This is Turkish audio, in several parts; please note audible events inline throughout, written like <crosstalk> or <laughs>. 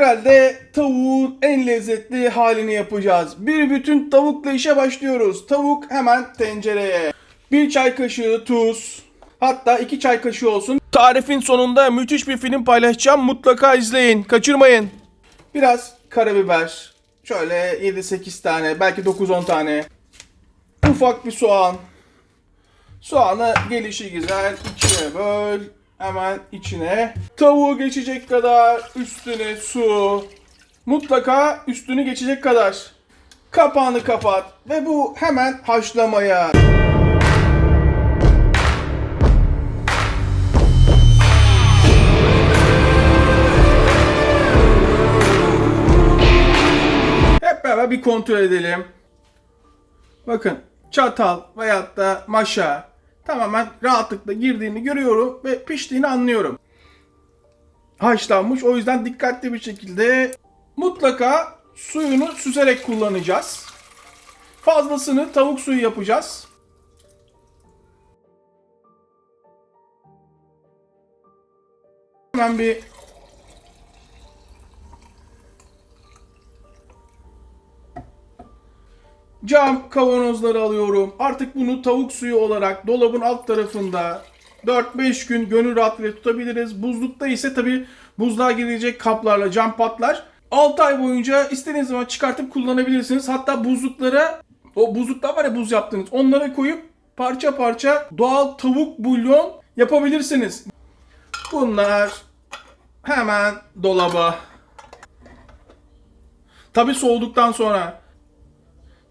Herhalde tavuğun en lezzetli halini yapacağız. Bir bütün tavukla işe başlıyoruz. Tavuk hemen tencereye. Bir çay kaşığı tuz. Hatta iki çay kaşığı olsun. Tarifin sonunda müthiş bir film paylaşacağım. Mutlaka izleyin. Kaçırmayın. Biraz karabiber. Şöyle 7-8 tane, belki 9-10 tane. Ufak bir soğan. Soğanı gelişi güzel ikiye böl. Hemen içine. Tavuğu geçecek kadar üstüne su. Mutlaka üstünü geçecek kadar. Kapağını kapat ve bu hemen haşlamaya. Hep beraber bir kontrol edelim. Bakın çatal veyahut da maşa tamamen rahatlıkla girdiğini görüyorum ve piştiğini anlıyorum. Haşlanmış o yüzden dikkatli bir şekilde mutlaka suyunu süzerek kullanacağız. Fazlasını tavuk suyu yapacağız. Hemen bir Cam kavanozları alıyorum. Artık bunu tavuk suyu olarak dolabın alt tarafında 4-5 gün gönül rahatlığıyla tutabiliriz. Buzlukta ise tabi buzluğa girecek kaplarla cam patlar. 6 ay boyunca istediğiniz zaman çıkartıp kullanabilirsiniz. Hatta buzluklara o buzlukta var ya buz yaptığınız onlara koyup parça parça doğal tavuk bulyon yapabilirsiniz. Bunlar hemen dolaba. Tabi soğuduktan sonra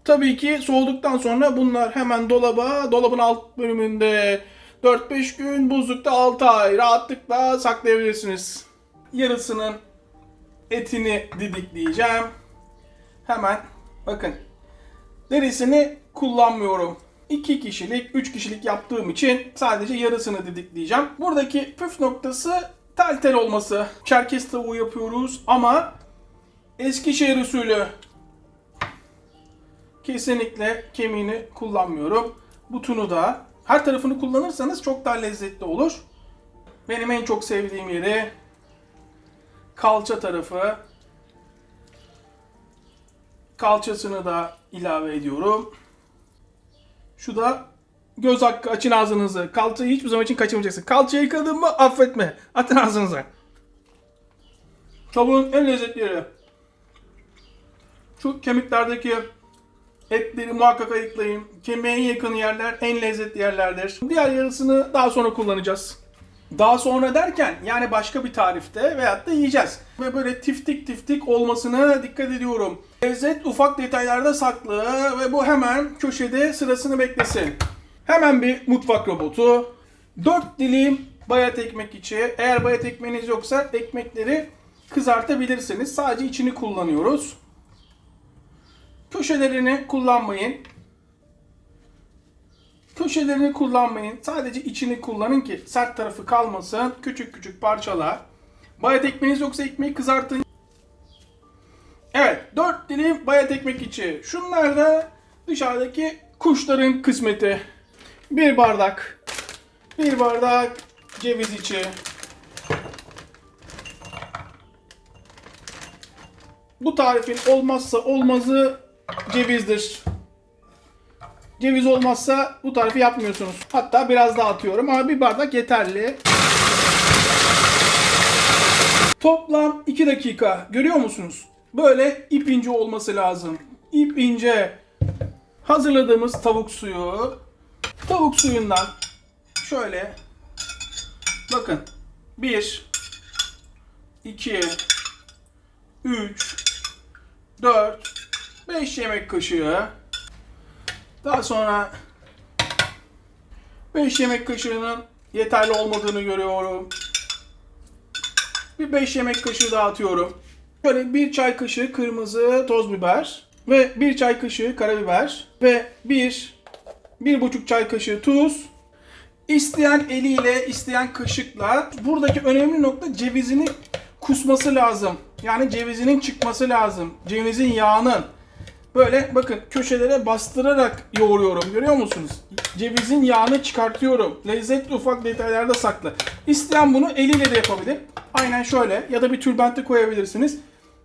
Tabii ki soğuduktan sonra bunlar hemen dolaba, dolabın alt bölümünde 4-5 gün, buzlukta 6 ay rahatlıkla saklayabilirsiniz. Yarısının etini didikleyeceğim. Hemen bakın derisini kullanmıyorum. 2 kişilik, 3 kişilik yaptığım için sadece yarısını didikleyeceğim. Buradaki püf noktası tel tel olması. Çerkez tavuğu yapıyoruz ama Eskişehir usulü Kesinlikle kemiğini kullanmıyorum. Butunu da her tarafını kullanırsanız çok daha lezzetli olur. Benim en çok sevdiğim yeri kalça tarafı. Kalçasını da ilave ediyorum. Şu da göz hakkı açın ağzınızı. Kalçayı hiçbir zaman için kaçırmayacaksın. Kalçayı yıkadın mı affetme. Atın ağzınıza. Tavuğun en lezzetli yeri. Şu kemiklerdeki Etleri muhakkak ayıklayın. Kemiğe en yakın yerler en lezzetli yerlerdir. Diğer yarısını daha sonra kullanacağız. Daha sonra derken yani başka bir tarifte veyahut da yiyeceğiz. Ve böyle tiftik tiftik olmasına dikkat ediyorum. Lezzet ufak detaylarda saklı ve bu hemen köşede sırasını beklesin. Hemen bir mutfak robotu. 4 dilim bayat ekmek içi. Eğer bayat ekmeğiniz yoksa ekmekleri kızartabilirsiniz. Sadece içini kullanıyoruz. Köşelerini kullanmayın. Köşelerini kullanmayın. Sadece içini kullanın ki sert tarafı kalmasın. Küçük küçük parçalar. Bayat ekmeğiniz yoksa ekmeği kızartın. Evet, 4 dilim bayat ekmek içi. Şunlar da dışarıdaki kuşların kısmeti. Bir bardak. Bir bardak ceviz içi. Bu tarifin olmazsa olmazı cevizdir. Ceviz olmazsa bu tarifi yapmıyorsunuz. Hatta biraz daha atıyorum ama bir bardak yeterli. Toplam 2 dakika. Görüyor musunuz? Böyle ip ince olması lazım. İp ince. Hazırladığımız tavuk suyu. Tavuk suyundan şöyle bakın 1 2 3 4 5 yemek kaşığı. Daha sonra 5 yemek kaşığının yeterli olmadığını görüyorum. Bir 5 yemek kaşığı daha atıyorum. Şöyle bir çay kaşığı kırmızı toz biber ve bir çay kaşığı karabiber ve bir bir buçuk çay kaşığı tuz. İsteyen eliyle, isteyen kaşıkla. Buradaki önemli nokta cevizini kusması lazım. Yani cevizinin çıkması lazım. Cevizin yağının. Böyle bakın köşelere bastırarak yoğuruyorum. Görüyor musunuz? Cevizin yağını çıkartıyorum. Lezzetli ufak detaylarda saklı. İsteyen bunu eliyle de yapabilir. Aynen şöyle ya da bir tülbente koyabilirsiniz.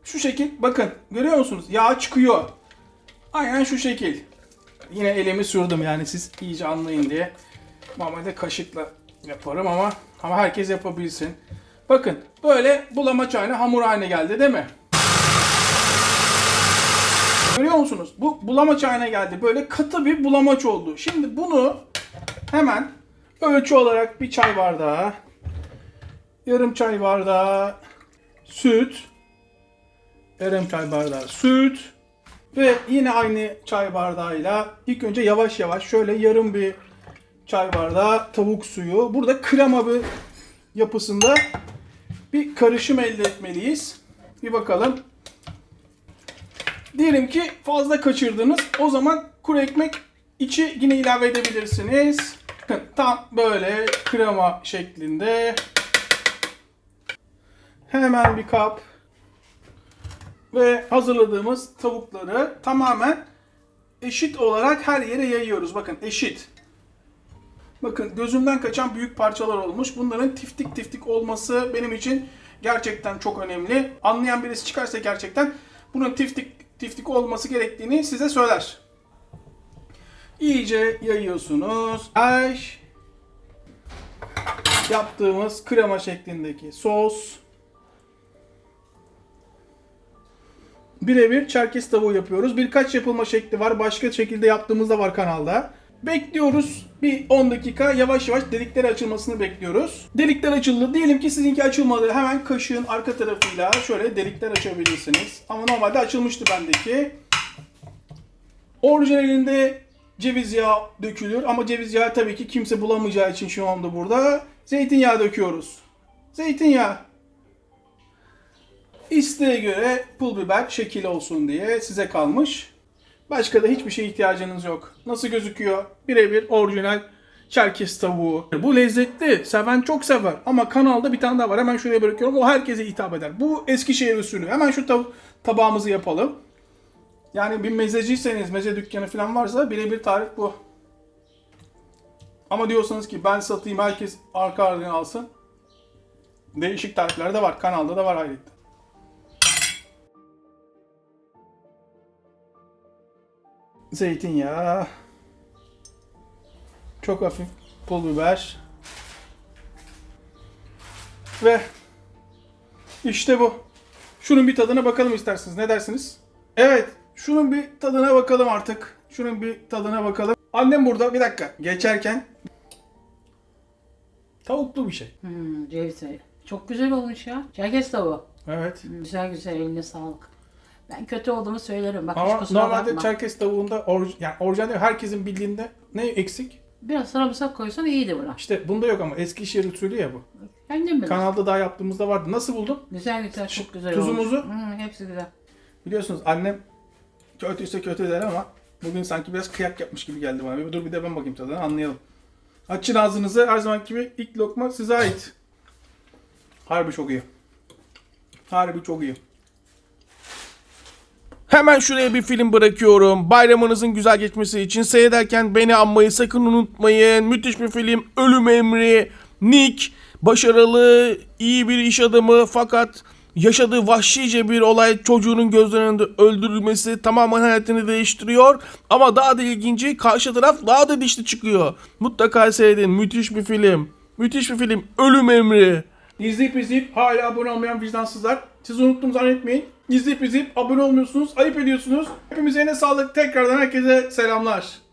Şu şekil bakın görüyor musunuz? Yağ çıkıyor. Aynen şu şekil. Yine elimi sürdüm yani siz iyice anlayın diye. Normalde kaşıkla yaparım ama ama herkes yapabilsin. Bakın böyle bulamaç haline hamur haline geldi değil mi? Görüyor musunuz? Bu bulamaç haline geldi. Böyle katı bir bulamaç oldu. Şimdi bunu hemen ölçü olarak bir çay bardağı, yarım çay bardağı süt, yarım çay bardağı süt ve yine aynı çay bardağıyla ilk önce yavaş yavaş şöyle yarım bir çay bardağı tavuk suyu. Burada krema bir yapısında bir karışım elde etmeliyiz. Bir bakalım. Diyelim ki fazla kaçırdınız. O zaman kuru ekmek içi yine ilave edebilirsiniz. <laughs> Tam böyle krema şeklinde. Hemen bir kap ve hazırladığımız tavukları tamamen eşit olarak her yere yayıyoruz. Bakın eşit. Bakın gözümden kaçan büyük parçalar olmuş. Bunların tiftik tiftik olması benim için gerçekten çok önemli. Anlayan birisi çıkarsa gerçekten bunun tiftik tiftik olması gerektiğini size söyler. İyice yayıyorsunuz. Ay. Yaptığımız krema şeklindeki sos. Birebir çerkez tavuğu yapıyoruz. Birkaç yapılma şekli var. Başka şekilde yaptığımız da var kanalda. Bekliyoruz. Bir 10 dakika yavaş yavaş delikleri açılmasını bekliyoruz. Delikler açıldı. Diyelim ki sizinki açılmadı. Hemen kaşığın arka tarafıyla şöyle delikler açabilirsiniz. Ama normalde açılmıştı bendeki. Orijinalinde ceviz yağı dökülür. Ama ceviz yağı tabii ki kimse bulamayacağı için şu anda burada. Zeytinyağı döküyoruz. Zeytinyağı. İsteğe göre pul biber şekil olsun diye size kalmış. Başka da hiçbir şeye ihtiyacınız yok. Nasıl gözüküyor? Birebir orijinal Çerkez tavuğu. Bu lezzetli. Seven çok sever. Ama kanalda bir tane daha var. Hemen şuraya bırakıyorum. O herkese hitap eder. Bu Eskişehir usulü. Hemen şu tav- tabağımızı yapalım. Yani bir mezeciyseniz, meze dükkanı falan varsa birebir tarif bu. Ama diyorsanız ki ben satayım herkes arka ardına alsın. Değişik tarifler de var. Kanalda da var ayrıca. Zeytinyağı. Çok hafif pul biber. Ve işte bu. Şunun bir tadına bakalım isterseniz. Ne dersiniz? Evet. Şunun bir tadına bakalım artık. Şunun bir tadına bakalım. Annem burada. Bir dakika. Geçerken tavuklu bir şey. Hmm, ceviz. Çok güzel olmuş ya. Çerkez tavuğu. Evet. Güzel güzel eline sağlık. Ben kötü olduğumu söylerim. Bak hiç Ama kusura normalde bakma. Çerkez tavuğunda orj yani orijinal değil, herkesin bildiğinde ne eksik? Biraz sarımsak koysan iyiydi buna. İşte bunda yok ama Eskişehir usulü ya bu. Kendim bilir. Kanalda daha yaptığımızda vardı. Nasıl buldun? Güzel güzel çok güzel Tuzumuzu? olmuş. Hmm, hepsi güzel. Biliyorsunuz annem kötüyse kötü der ama bugün sanki biraz kıyak yapmış gibi geldi bana. Bir dur bir de ben bakayım tadına anlayalım. Açın ağzınızı her zaman gibi ilk lokma size ait. Harbi çok iyi. Harbi çok iyi. Hemen şuraya bir film bırakıyorum. Bayramınızın güzel geçmesi için seyrederken beni anmayı sakın unutmayın. Müthiş bir film. Ölüm Emri. Nick. Başarılı, iyi bir iş adamı fakat yaşadığı vahşice bir olay çocuğunun gözlerinin önünde öldürülmesi tamamen hayatını değiştiriyor. Ama daha da ilginci karşı taraf daha da dişli çıkıyor. Mutlaka seyredin. Müthiş bir film. Müthiş bir film. Ölüm Emri. İzleyip izleyip hala abone olmayan vicdansızlar. Sizi unuttum zannetmeyin. İzleyip izleyip abone olmuyorsunuz. Ayıp ediyorsunuz. Hepimize yine sağlık. Tekrardan herkese selamlar.